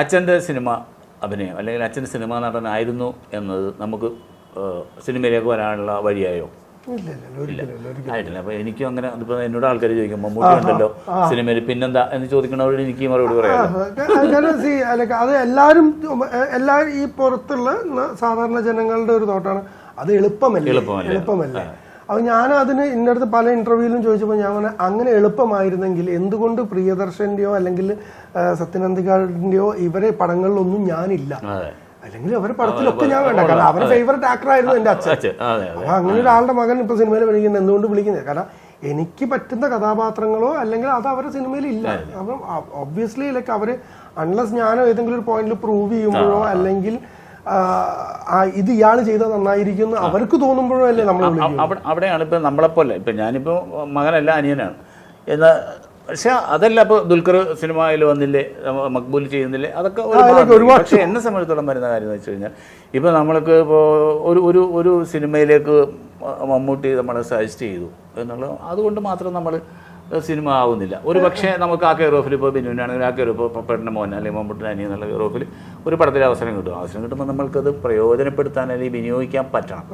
അച്ഛന്റെ സിനിമ അഭിനയം അല്ലെങ്കിൽ അച്ഛന്റെ സിനിമാ നടനായിരുന്നു എന്നത് നമുക്ക് സിനിമയിലേക്ക് വരാനുള്ള വഴിയായോ? ആയിട്ടില്ല. അപ്പോൾ എനിക്കും അങ്ങനെ അതിപ്പോൾ എന്നോട് ആൾക്കാർ ചോദിക്കും മമ്മൂട്ടി ഉണ്ടല്ലോ സിനിമയിൽ പിന്നെന്താ എന്ന് ചോദിക്കണവരോട് എനിക്ക് മറുപടി പറയാം അത് എല്ലാവരും എല്ലാവരും ഈ പുറത്തുള്ള സാധാരണ ജനങ്ങളുടെ ഒരു തോട്ടാണ്. അത് എളുപ്പമല്ല? എളുപ്പമല്ലേ? അത് ഞാൻ അതിന് ഇന്നടുത്ത് പല ഇന്റർവ്യൂലും ചോദിച്ചപ്പോൾ ഞാൻ പറഞ്ഞ അങ്ങനെ എളുപ്പമായിരുന്നെങ്കിൽ എന്തുകൊണ്ട് പ്രിയദർശന്റെയോ അല്ലെങ്കിൽ സത്യനന്ദിക്കാടിന്റെയോ ഇവരെ പടങ്ങളിലൊന്നും ഞാനില്ല. അല്ലെങ്കിൽ അവരെ പടത്തിലൊക്കെ ഞാൻ വേണ്ട. കാരണം അവരുടെ ഫേവററ്റ് ആക്ടർ ആയിരുന്നു എന്റെ അച്ഛൻ. അപ്പൊ അങ്ങനെ ഒരാളുടെ മകൻ ഇപ്പൊ സിനിമയിൽ വിളിക്കുന്നത് എന്തുകൊണ്ട് വിളിക്കുന്നത്? കാരണം എനിക്ക് പറ്റുന്ന കഥാപാത്രങ്ങളോ അല്ലെങ്കിൽ അത് അവരുടെ സിനിമയിൽ ഇല്ല. അപ്പം ഒബ്വിയസ്ലി ലൈക്ക് അവർ അൺലസ് ഞാനോ ഏതെങ്കിലും ഒരു പോയിന്റിൽ പ്രൂവ് ചെയ്യുമ്പോഴോ അല്ലെങ്കിൽ ഇത് ഇയാൾ ചെയ്താൽ നന്നായിരിക്കും എന്ന് അവർക്ക് തോന്നുമ്പോഴല്ലേ നമ്മൾ അവിടെയാണ് ഇപ്പം നമ്മളെപ്പോലെ. ഇപ്പം ഞാനിപ്പോൾ മകനല്ല അനിയനാണ്. എന്നാൽ പക്ഷെ അതല്ല ഇപ്പോൾ ദുൽഖർ സിനിമയിൽ വന്നില്ലേ മക്ബൂൽ ചെയ്യുന്നില്ലേ അതൊക്കെ ഒരു പക്ഷേ പക്ഷെ എന്നെ സംബന്ധിച്ചിടത്തോളം വരുന്ന കാര്യം എന്ന് വെച്ച് കഴിഞ്ഞാൽ ഇപ്പോൾ നമ്മൾക്ക് ഇപ്പോൾ ഒരു ഒരു ഒരു സിനിമയിലേക്ക് മമ്മൂട്ടി നമ്മളെ സജസ്റ്റ് ചെയ്തു എന്നുള്ള അതുകൊണ്ട് മാത്രം നമ്മൾ സിനിമ ആവുന്നില്ല. ഒരു പക്ഷേ നമുക്ക് ആ കെയർ ഓഫിൽ ഇപ്പോൾ ബിനുവിനാണെങ്കിൽ ആ കെയർ ഓഫ് പപ്പേട്ടന്റെ മോൻ അല്ലെങ്കിൽ മമ്മൂട്ടിന് അനിയൻ എന്നുള്ള കെയർ ഓഫിൽ ഒരു പടത്തിൽ അവസരം കിട്ടും. അവസരം കിട്ടുമ്പോൾ നമ്മൾക്കത് പ്രയോജനപ്പെടുത്താൻ അല്ലെങ്കിൽ വിനിയോഗിക്കാൻ പറ്റണം.